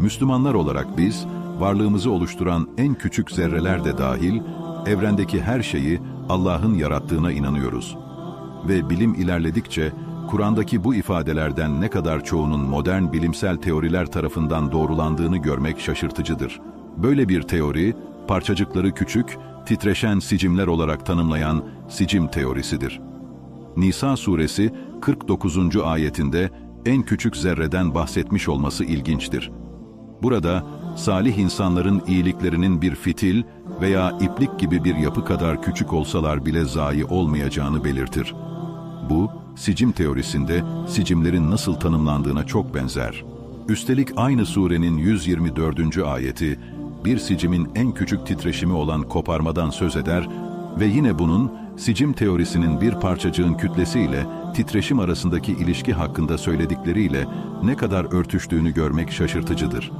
Müslümanlar olarak biz, varlığımızı oluşturan en küçük zerreler de dahil, evrendeki her şeyi Allah'ın yarattığına inanıyoruz. Ve bilim ilerledikçe, Kur'an'daki bu ifadelerden ne kadar çoğunun modern bilimsel teoriler tarafından doğrulandığını görmek şaşırtıcıdır. Böyle bir teori, parçacıkları küçük, titreşen sicimler olarak tanımlayan sicim teorisidir. Nisa suresi 49. ayetinde en küçük zerreden bahsetmiş olması ilginçtir. Burada salih insanların iyiliklerinin bir fitil veya iplik gibi bir yapı kadar küçük olsalar bile zayi olmayacağını belirtir. Bu, sicim teorisinde sicimlerin nasıl tanımlandığına çok benzer. Üstelik aynı surenin 124. ayeti, bir sicimin en küçük titreşimi olan koparmadan söz eder ve yine bunun sicim teorisinin bir parçacığın kütlesiyle titreşim arasındaki ilişki hakkında söyledikleriyle ne kadar örtüştüğünü görmek şaşırtıcıdır.